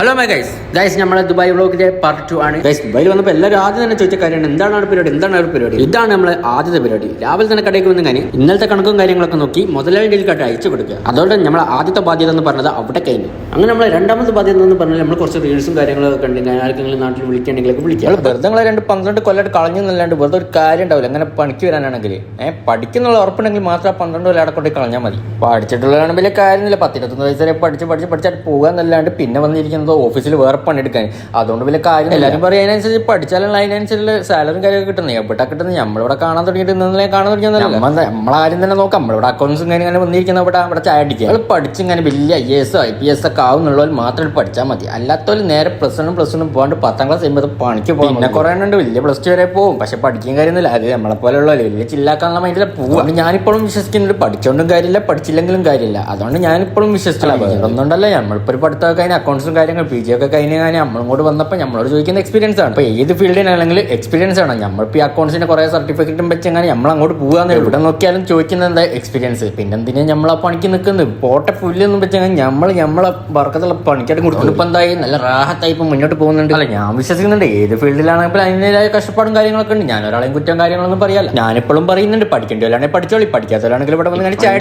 Hello my guys guys നമ്മളെ Dubai വ്ലോഗിലെ part two ആണ്. ഗൈസ് ദുബായിൽ വന്നപ്പോൾ എല്ലാവരും ആദ്യം തന്നെ ചോദിച്ച കാര്യമാണ് എന്താണ് ആ പരിപാടി? എന്താണ് ആ പരിപാടി? ഇതാണ് നമ്മളെ ആദ്യത്തെ പരിപാടി. രാവിലെ തന്നെ കടയിൽ വന്ന് ഞാൻ ഇന്നലത്തെ കണക്കും കാര്യങ്ങളൊക്കെ നോക്കി മുതലാളിന്റെ കട്ട് അയച്ചു കൊടുക്കുക. അതുകൊണ്ട് നമ്മളെ ആദ്യത്തെ ബാധ്യത എന്ന് പറഞ്ഞത് അവിടെ കഴിഞ്ഞു. അങ്ങനെ നമ്മളെ രണ്ടാമത്തെ ബാധ്യത എന്ന് പറഞ്ഞാൽ നമ്മൾ കുറച്ച് റീൽസും കാര്യങ്ങളൊക്കെ കണ്ടു ഞാൻ ആർക്കെങ്കിലും നാട്ടിൽ വിളിക്കണമെങ്കിലൊക്കെ വിളിക്കാം വെറുതെ നിങ്ങളെ രണ്ട് പന്ത്രണ്ട് കൊല്ലമായിട്ട് കളഞ്ഞു എന്നല്ലാണ്ട് വെറുതെ ഒരു കാര്യം ഉണ്ടാവില്ല. അങ്ങനെ പണിക്ക് വരാനാണെങ്കിൽ ഏഹ് പഠിക്കുന്നുള്ള ഉറപ്പുണ്ടെങ്കിൽ മാത്രം പന്ത്രണ്ട് കൊല്ലം അവിടെ കൊണ്ട് കളഞ്ഞാൽ മതി. പഠിച്ചിട്ടുള്ളതാണ് വലിയ കാര്യമില്ല പത്തിരുപത്തൊന്ന് വയസ്സ് വരെ പഠിച്ച് പഠിച്ച് പഠിച്ചാൽ പോകാന്നല്ലാണ്ട് പിന്നെ വന്നിരിക്കുന്നത് ഓഫീസിൽ വേറെ പണിയെടുക്കാൻ. അതുകൊണ്ട് വലിയ കാര്യം എല്ലാവരും പറയും അതിനനുസരിച്ച് പഠിച്ചാലും അതിനനുസരിച്ച് സാലറിയും കാര്യമൊക്കെ കിട്ടുന്നത് എവിടെ കിട്ടുന്നത്? നമ്മളിവിടെ കാണാൻ തുടങ്ങിയിട്ട് ഇന്നലെ കാണാൻ തുടങ്ങിയത് നമ്മളാരും തന്നെ നോക്കാം. നമ്മളിവിടെ അക്കൗണ്ട്സും കാര്യം ഇങ്ങനെ വന്നിരിക്കുന്ന ഇവിടെ അവിടെ ചായ അടിക്കുക. നമ്മൾ പഠിച്ചിങ്ങനെ വലിയ I S I P S ഒക്കെ ആവുന്നുള്ളവർ മാത്രം പഠിച്ചാൽ മതി. അല്ലാത്തവർ നേരെ പ്ലസ് വണ്ണും പ്ലസ് വണ്ണും പോകാണ്ട് പത്താം ക്ലാസ് ചെയ്യുമ്പോൾ പണിക്ക് പോകും പിന്നെ കുറേ ഉണ്ട്. വലിയ പ്ലസ് ടു വരെ പോകും പക്ഷെ പഠിക്കാൻ കാര്യമൊന്നുമില്ല. അത് നമ്മളെ പോലെയുള്ള വലിയ ചില്ലാക്കാനുള്ള മൈൻഡിൽ പോകും ഞാനിപ്പോഴും വിശ്വസിക്കുന്നുണ്ട് പഠിച്ചോണ്ടും കാര്യമില്ല. പഠിച്ചില്ലെങ്കിലും കാര്യമില്ല. അതുകൊണ്ട് ഞാനിപ്പോഴും വിശ്വസിച്ചില്ല ഒന്നുണ്ടല്ലോ നമ്മളിപ്പോൾ ഒരു പഠിത്തമൊക്കെ അതിന് അക്കൗണ്ട്സും കാര്യങ്ങൾ പി ജി ഒക്കെ കഴിഞ്ഞ് കഴിഞ്ഞാൽ നമ്മളും കൂടെ വന്നപ്പോൾ നമ്മളോട് ചോദിക്കുന്ന എക്സ്പീരിയൻസ് ആണ്. ഇപ്പോൾ ഏത് ഫീൽഡിനാണെങ്കിൽ എക്സ്പീരിയൻസ് ആണ്? നമ്മളിപ്പോൾ ഈ അക്കൗണ്ട്സിന്റെ കുറേ സർട്ടിഫിക്കറ്റും വെച്ച് അങ്ങനെ നമ്മൾ അങ്ങോട്ട് പോകാന്ന് ഇവിടെ നോക്കിയാലും ചോദിക്കുന്നത് എന്താ എക്സ്പീരിയൻസ് പിന്നെ എന്തിനാ നമ്മൾ ആ പണിക്ക് നിൽക്കുന്നത്? പോട്ടെ പുല്ലൊന്നും കഴിഞ്ഞാൽ നമ്മൾ നമ്മളെ വർക്കത്തുള്ള പണിക്കായിട്ട് കൊടുക്കുന്നു ഇപ്പം എന്തായി? നല്ല റാഹത്തായി ഇപ്പം മുന്നോട്ട് പോകുന്നുണ്ട്. അല്ല ഞാൻ വിശ്വസിക്കുന്നുണ്ട്. ഏത് ഫീൽഡിലാണെങ്കിലും അതിന്റെതായ കഷ്ടപ്പാടും കാര്യങ്ങളൊക്കെ ഉണ്ട്. ഞാൻ ഒരാളെയും കുറ്റം കാര്യങ്ങളൊന്നും പറയാല്ല. ഞാനിപ്പോഴും പറയുന്നുണ്ട്. പഠിക്കേണ്ടവരാണെങ്കിൽ പഠിച്ചോളി. പഠിക്കാത്തവരാണെങ്കിൽ ഇവിടെ വന്ന് ചായ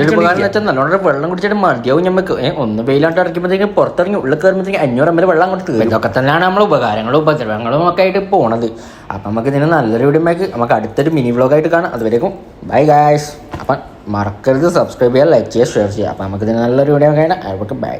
നല്ലോണം വെള്ളം കുടിച്ചിട്ട് മതിയാവും. നമുക്ക് ഏ, ഒന്ന് വെയിലാണ്ട് ഇറക്കുമ്പോഴത്തേക്കും പുറത്തിറങ്ങി ഉള്ളിൽ കയറുമ്പോഴത്തേക്കും അഞ്ഞൂറ് അമ്പത് വെള്ളം അങ്ങോട്ട് തീരും. ഇതൊക്കെ തന്നെയാണ് നമ്മൾ ഉപകാരങ്ങളും ഉപദ്രവങ്ങളും ഒക്കെ ആയിട്ട് പോണത്. അപ്പം നമുക്ക് ഇതിന് നല്ലൊരു വീഡിയോക്ക് നമുക്ക് അടുത്തൊരു മിനി വ്ലോഗായിട്ട് കാണാം. അതുവരേക്കും ബൈ ഗായ്സ് അപ്പം മറക്കരുത് സബ്സ്ക്രൈബ് ചെയ്യുക ലൈക്ക് ചെയ്യുക ഷെയർ ചെയ്യുക അപ്പം നമുക്ക് ഇതിന് നല്ലൊരു വീഡിയോ കാണാം. അവർക്ക് ബൈ